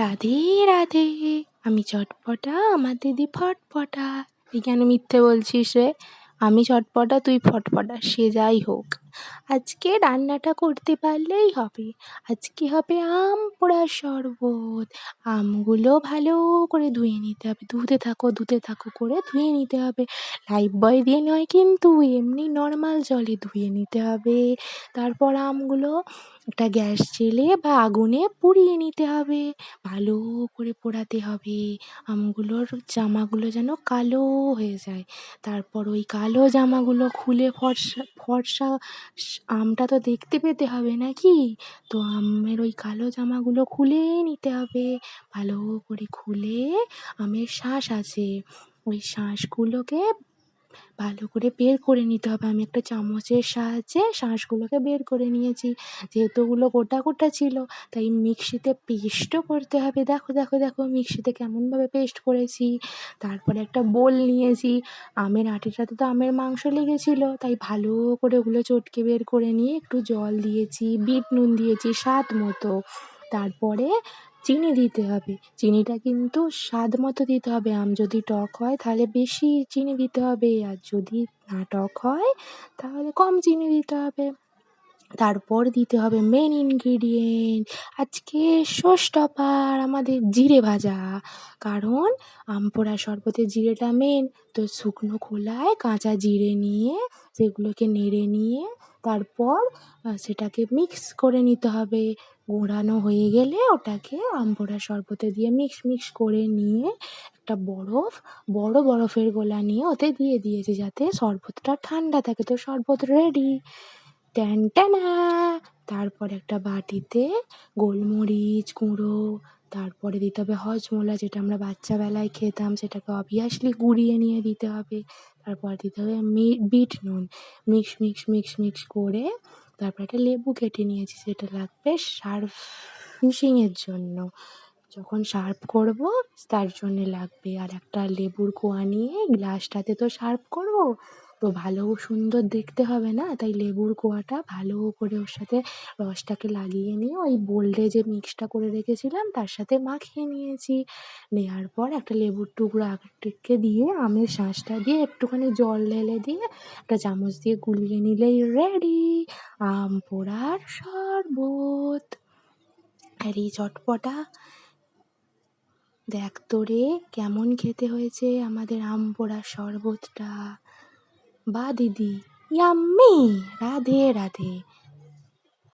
রাধে রাধে। আমি চটপটা, আমার দিদি ফটফটা। এই কেন মিথ্যে বলছিস রে? আমি চটপটা, তুই ফটফটা, সে যাই হোক। আজকে রান্নাটা করতে পারলেই হবে। আজকে হবে আম পোড়ার শরবত। আমগুলো ভালো করে ধুয়ে নিতে হবে। ধুতে থাকো ধুতে থাকো করে ধুয়ে নিতে হবে। লাইফবয় দিয়ে নয় কিন্তু এমনি নর্মাল জলে ধুয়ে নিতে হবে। তারপর আমগুলো একটা গ্যাস জেলে বা আগুনে পুড়িয়ে নিতে হবে। ভালো করে পোড়াতে হবে। আমগুলোর জামাগুলো যেন কালো হয়ে যায়। তারপর ওই কালো জামাগুলো খুলে ফর্সা ফর্সা আমটা তো দেখতে পেতে হবে নাকি? তো আমের ওই কালো জামাগুলো খুলে নিতে হবে। ভালো করে খুলে আমের শাঁস আছে। ওই শাঁসগুলোকে ভালো করে বের করে নিতে হবে। আমি একটা চামচের সাহায্যে শাঁসগুলোকে বের করে নিয়েছি। যেহেতু ওগুলো গোটা গোটা ছিল, তাই মিক্সিতে পেস্টও করতে হবে। দেখো দেখো দেখো, মিক্সিতে কেমনভাবে পেস্ট করেছি। তারপরে একটা বোল নিয়েছি। আমের আটিটাতে তো আমের মাংস লেগেছিলো, তাই ভালো করে ওগুলো চটকে বের করে নিয়ে একটু জল দিয়েছি, বিট নুন দিয়েছি, স্বাদ মতো। তারপরে চিনি দিতে হবে। চিনিটা কিন্তু স্বাদ মতো দিতে হবে। আম যদি টক হয়, তাহলে বেশি চিনি দিতে হবে। আর যদি না টক হয়, তাহলে কম চিনি দিতে হবে। তারপর দিতে হবে মেন ইনগ্রিডিয়েন্ট আজকে শোস্টপার আমাদের জিরে ভাজা। কারণ আম পোড়া শরবতে জিরেটা মেন তো শুকনো খোলায় কাঁচা জিরে নিয়ে, সেগুলোকে নেড়ে নিয়ে তারপর সেটাকে মিক্স করে নিতে হবে। গোড়ানো হয়ে গেলে ওটাকে আমপোড়া শরবতে দিয়ে মিক্স মিক্স করে নিয়ে একটা বরফ, বড় বরফের গোলা নিয়ে ওতে দিয়ে দিয়েছি যাতে শরবতটা ঠান্ডা থাকে। তো শরবত রেডি ট্যান ট্যানা তারপর একটা বাটিতে গোলমরিচ, গুঁড়ো তারপরে দিতে হবে হজমোলা, যেটা আমরা বাচ্চাবেলায় খেতাম, সেটাকে অবভিয়াসলি গুঁড়িয়ে নিয়ে দিতে হবে। তারপর দিতে হবে মি, বিট নুন। মিক্স মিক্স মিক্স মিক্স করে তারপর একটা লেবু কেটে নিয়েছি, সেটা লাগবে সার্ভিসিংয়ের জন্য। যখন সার্ভ করব, তার জন্যে লাগবে আর একটা লেবুর কোয়া নিয়ে গ্লাসটাতে তো সার্ভ করব তো ভালো সুন্দর দেখতে হবে না? তাই লেবুর কোয়াটা ভালো করে ওর সাথে রসটাকে লাগিয়ে নিয়ে ওই বোল্ডে যে মিক্সটা করে রেখেছিলাম, তার সাথে মাখিয়ে নিয়েছি। নেওয়ার পর একটা লেবুর টুকরো আগেরটিকে দিয়ে আমের শাঁসটা দিয়ে একটুখানি জল ঢেলে দিয়ে একটা চামচ দিয়ে গুলিয়ে নিলেই রেডি আম পোড়ার শরবত। আর এই চটপটা দেখ তো রে কেমন খেতে হয়েছে আমাদের আম পোড়ার শরবতটা। বা দিদি। ইয়াম্মি! রাধে রাধে।